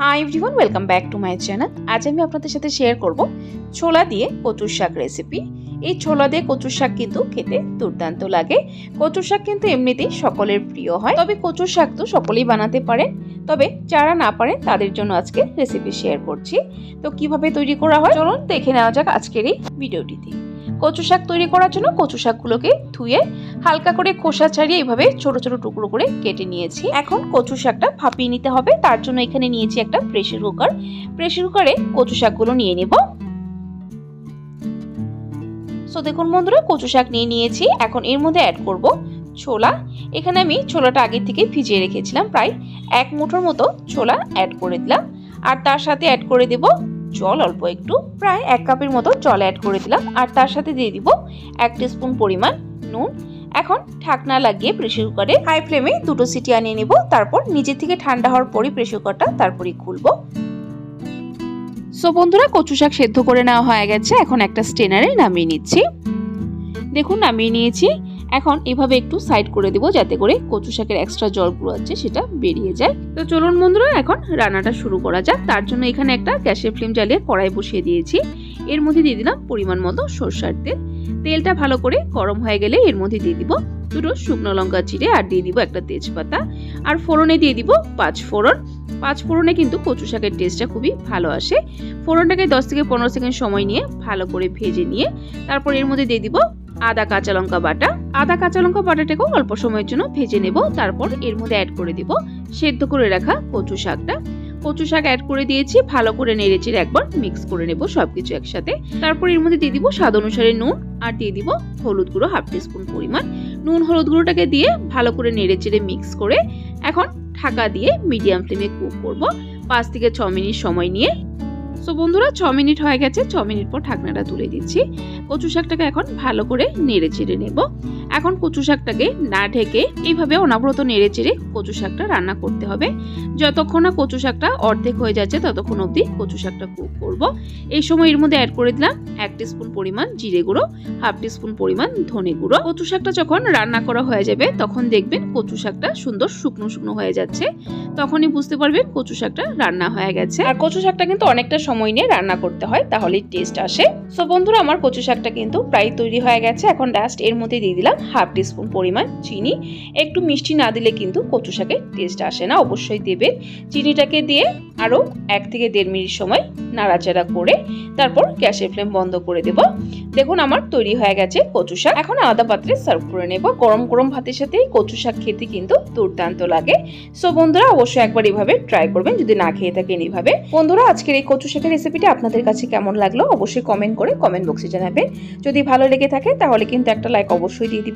Hi everyone welcome back to my channel আজ আমি আপনাদের সাথে শেয়ার করব ছোলা দিয়ে কচুর শাক রেসিপি এই ছোলা দিয়ে কচুর শাক কিন্তু খেতে দুর্দান্ত লাগে। কচুর শাক কিন্তু এমনিতেই সকলের প্রিয় হয়। তবে কচুর শাক তো সকলেই বানাতে পারেন। তবে যারা না পারেন, তাদের জন্য আজকে রেসিপি শেয়ার করছি। তো কীভাবে তৈরি করা হয়? চলুন দেখে নেওয়া যাক আজকের এই ভিডিওটিতে কচু শাক তৈরি করার জন্য কচু শাকগুলোকে ধুয়ে হালকা করে খোসা ছাড়িয়ে এইভাবে ছোট ছোট টুকরো করে কেটে নিয়েছি। এখন কচু শাকটা ভাপিয়ে নিতে হবে। তার জন্য এখানে নিয়েছি একটা প্রেশার কুকার। প্রেশার কুকারে কচু শাকগুলো নিয়ে নেব। সো দেখুন বন্ধুরা, কচু শাক নিয়ে নিয়েছি। এখন এর মধ্যে অ্যাড করব ছোলা। এখানে আমি ছোলাটা আগে থেকে ভিজিয়ে রেখেছিলাম। প্রায় এক মুঠোর মতো ছোলা অ্যাড করে দিলাম। আর তার সাথে অ্যাড করে দেব জল অল্প একটু, প্রায় এক কাপের মতো জল অ্যাড করে দিলাম। আর তার সাথে দিয়ে দিব এক টি স্পুন পরিমাণ নুন। এখন ঢাকনা লাগিয়ে প্রেশার কুকারে হাই ফ্লেমে দুটো সিটি আনিয়ে নেব। তারপর নিজে থেকে ঠান্ডা হওয়ার পরই প্রেশার কুকারটা তারপরই খুলবো। সো বন্ধুরা, কচু শাক সেদ্ধ করে নেওয়া হয়ে গেছে। এখন একটা স্টেনারে নামিয়ে নিচ্ছি। দেখুন, নামিয়ে নিয়েছি। এখন এভাবে একটু সাইড করে দেবো যাতে করে কচু শাকের এক্সট্রা জলগুলো আছে সেটা বেরিয়ে যায়। তো চলুন বন্ধুরা, এখন রান্নাটা শুরু করা যাক। তার জন্য এখানে একটা গ্যাসের ফ্লেম জ্বালিয়ে কড়াই বসিয়ে দিয়েছি। এর মধ্যে দিয়ে দিলাম পরিমাণ মতো সরষার তেল। তেলটা ভালো করে গরম হয়ে গেলে এর মধ্যে দিয়ে দিব দুটো শুকনো লঙ্কা চিড়ে আর দিয়ে দিব একটা তেজপাতা। আর ফোড়নে দিয়ে দিব পাঁচ ফোড়ন। পাঁচ ফোড়নে কিন্তু কচু শাকের টেস্টটা খুবই ভালো আসে। ফোড়নটাকে দশ থেকে পনেরো সেকেন্ড সময় নিয়ে ভালো করে ভেজে নিয়ে তারপর এর মধ্যে দিয়ে দিব আদা কাঁচা লঙ্কা বাটা। আদা কাঁচা লঙ্কা বাটাটাকেও অল্প সময়ের জন্য ভেজে নেব, তারপর এর মধ্যে অ্যাড করে দিব সেদ্ধ করে রাখা কচু শাকটা। কচু শাক অ্যাড করে দিয়েছি, ভালো করে নেড়ে চেড়ে একবার মিক্স করে নেব সবকিছু একসাথে। তারপর এর মধ্যে দিয়ে দিব স্বাদ অনুসারে নুন, আর দিয়ে দিব হলুদ গুঁড়ো হাফ টিস্পুন পরিমাণ। নুন, হলুদ গুঁড়োটাকে দিয়ে ভালো করে নেড়ে চেড়ে মিক্স করে এখন ঢাকা দিয়ে মিডিয়াম ফ্লেমে কুক করব পাঁচ থেকে ছ মিনিট সময় নিয়ে। সো বন্ধুরা, ছ মিনিট হয়ে গেছে, ছ মিনিট পর ঢাকনাটা তুলে দিচ্ছি। কচু শাকটাকে এখন ভালো করে নেড়ে চেড়ে নেব। এখন কচু শাকটাকে না ঢেকে এইভাবে অনাব্রত নেড়ে চেড়ে কচু শাকটা রান্না করতে হবে। যতক্ষণ না কচু শাকটা অর্ধেক হয়ে যাচ্ছে, ততক্ষণ অবধি কচু শাকটা কুক করব। এই সময় এর মধ্যে অ্যাড করে দিলাম এক স্পুন পরিমাণ জিরে গুঁড়ো হাফ স্পুন পরিমাণ ধনে গুঁড়ো। কচু শাকটা যখন রান্না করা হয়ে যাবে, তখন দেখবেন কচু শাকটা সুন্দর শুকনো শুকনো হয়ে যাচ্ছে। তখনই বুঝতে পারবেন কচু শাকটা রান্না হয়ে গেছে। আর কচু শাকটা কিন্তু অনেকটা সময় নিয়ে রান্না করতে হয়, তাহলেই টেস্ট আসে। সো বন্ধুরা, আমার কচু শাকটা কিন্তু প্রায় তৈরি হয়ে গেছে। এখন লাস্ট এর মধ্যে দিয়ে দিলাম হাফ স্পুন পরিমাণ চিনি। একটু মিষ্টি না দিলে কিন্তু কচু শাকের টেস্ট আসে না, অবশ্যই দেবেন। চিনিটাকে দিয়ে আরও এক থেকে দেড় মিনিট সময় নাড়াচাড়া করে তারপর গ্যাসের ফ্লেম বন্ধ করে দেব। দেখুন আমার তৈরি হয়ে গেছে কচু শাক। এখন আলাদা পাত্রে সার্ভ করে নেব। গরম গরম ভাতের সাথে কচু শাক খেতে কিন্তু দুর্দান্ত লাগে। সো বন্ধুরা, অবশ্যই একবার এভাবে ট্রাই করবেন। যদি না খেয়ে থাকেন এইভাবে বন্ধুরা, আজকের এই কচু শাকের রেসিপিটি আপনাদের কাছে কেমন লাগল? অবশ্যই কমেন্ট করে কমেন্ট বক্সে জানাবেন। যদি ভালো লেগে থাকে, তাহলে কিন্তু একটা লাইক অবশ্যই দিয়ে দিবেন।